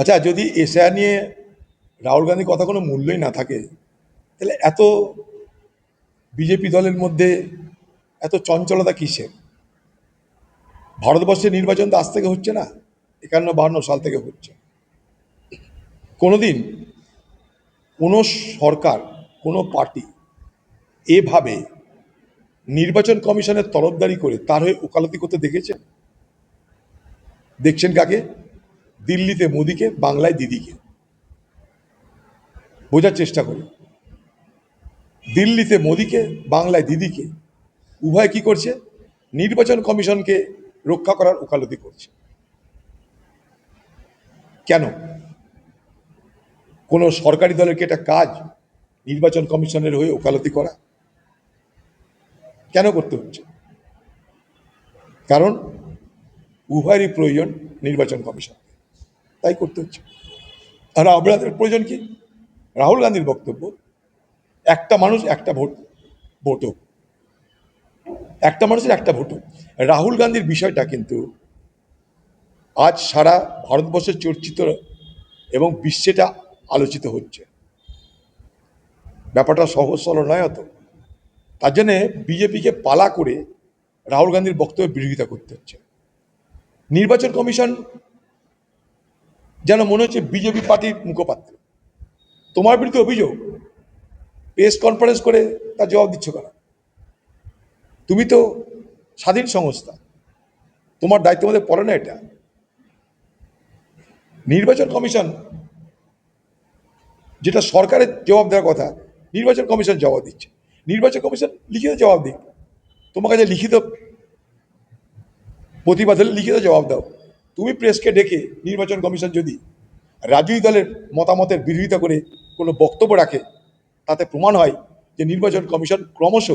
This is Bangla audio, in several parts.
আচ্ছা যদি এশিয়া নিয়ে রাহুল গান্ধীর কথা কোনো মূল্যই না থাকে, তাহলে এত বিজেপি দলের মধ্যে এত চঞ্চলতা কিসের? ভারতবর্ষের নির্বাচন তো আজ থেকে হচ্ছে না, একান্ন বাহান্ন সাল থেকে হচ্ছে। কোনোদিন কোনো সরকার, কোনো পার্টি এভাবে নির্বাচন কমিশনের তরফদারি করে তার হয়ে ওকালতি করতে দেখেছেন দেখছেন কাকে? দিল্লিতে মোদিকে, বাংলায় দিদিকে। বোঝার চেষ্টা করি। দিল্লিতে মোদিকে, বাংলায় দিদিকে। উভয় কি করছে? নির্বাচন কমিশনকে রক্ষা করার ওকালতি করছে। কেন? কোনো সরকারি দলের কি এটা কাজ নির্বাচন কমিশনের হয়ে ওকালতি করা? কেন করতে হচ্ছে? কারণ উভয়েরই প্রয়োজন নির্বাচন কমিশন। তাই করতে হচ্ছে। আর আপনাদের প্রয়োজন কি? রাহুল গান্ধীর বক্তব্য, একটা মানুষ একটা ভোট ভোট হোক একটা মানুষের একটা ভোট হোক রাহুল গান্ধীর বিষয়টা কিন্তু আজ সারা ভারতবর্ষে চর্চিত এবং বিশ্বেটা আলোচিত হচ্ছে। ব্যাপারটা সহজ সরল নয় অত। তার জন্যে বিজেপিকে পালা করে রাহুল গান্ধীর বক্তব্যের বিরোধিতা করতে হচ্ছে। নির্বাচন কমিশন যেন মনে হচ্ছে বিজেপি পার্টির মুখপাত্র। তোমার বিরুদ্ধে অভিযোগ প্রেস কনফারেন্স করে তার জবাব দিচ্ছ কেন? তুমি তো স্বাধীন সংস্থা, তোমার দায়িত্ব মধ্যে পড়ে না এটা। নির্বাচন কমিশন, যেটা সরকারের জবাব দেওয়ার কথা, নির্বাচন কমিশন জবাব দিচ্ছে। নির্বাচন কমিশন লিখিত জবাব দিক। তোমার কাছে লিখিত প্রতিবাদ হলে লিখিত জবাব দাও। তুমি প্রেসকে ডেকে নির্বাচন কমিশন যদি রাজনৈতিক দলের মতামতের বিরোধিতা করে কোনো বক্তব্য রাখে, তাতে প্রমাণ হয় যে নির্বাচন কমিশন ক্রমশ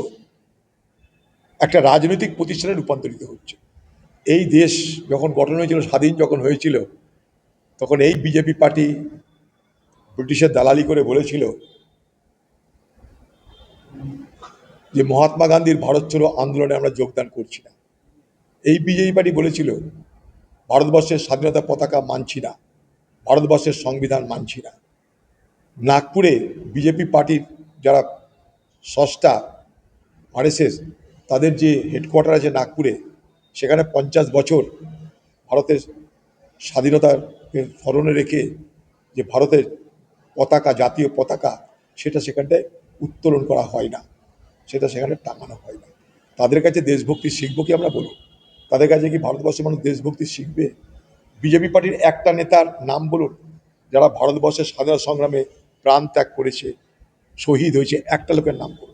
একটা রাজনৈতিক প্রতিষ্ঠানে রূপান্তরিত হচ্ছে। এই দেশ যখন গঠন হয়েছিল, স্বাধীন যখন হয়েছিল, তখন এই বিজেপি পার্টি ব্রিটিশের দালালি করে বলেছিল যে মহাত্মা গান্ধীর ভারত ছাড়ো আন্দোলনে আমরা যোগদান করছি না। এই বিজেপি পার্টি বলেছিল ভারতবর্ষের স্বাধীনতা পতাকা মানছি না। ভারতবর্ষের সংবিধান মানছি না। নাগপুরে বিজেপি পার্টির যারা সস্তা আরএসএস, তাদের যে হেডকোয়ার্টার আছে নাগপুরে, সেখানে পঞ্চাশ বছর ভারতের স্বাধীনতাকে স্মরণে রেখে যে ভারতের পতাকা, জাতীয় পতাকা, সেটা সেখানটায় উত্তোলন করা হয় না। সেটা সেখানে টাঙানো হয় না। তাদের কাছে দেশভক্তি শিখব কি আমরা বলুন। তাদের কাছে কি ভারতবর্ষের মানুষ দেশভক্তি শিখবে? বিজেপি পার্টির একটা নেতার নাম বলুন, যারা ভারতবর্ষের স্বাধীনতা সংগ্রামে প্রাণ ত্যাগ করেছে, শহীদ হয়েছে, একটা লোকের নাম বলুন।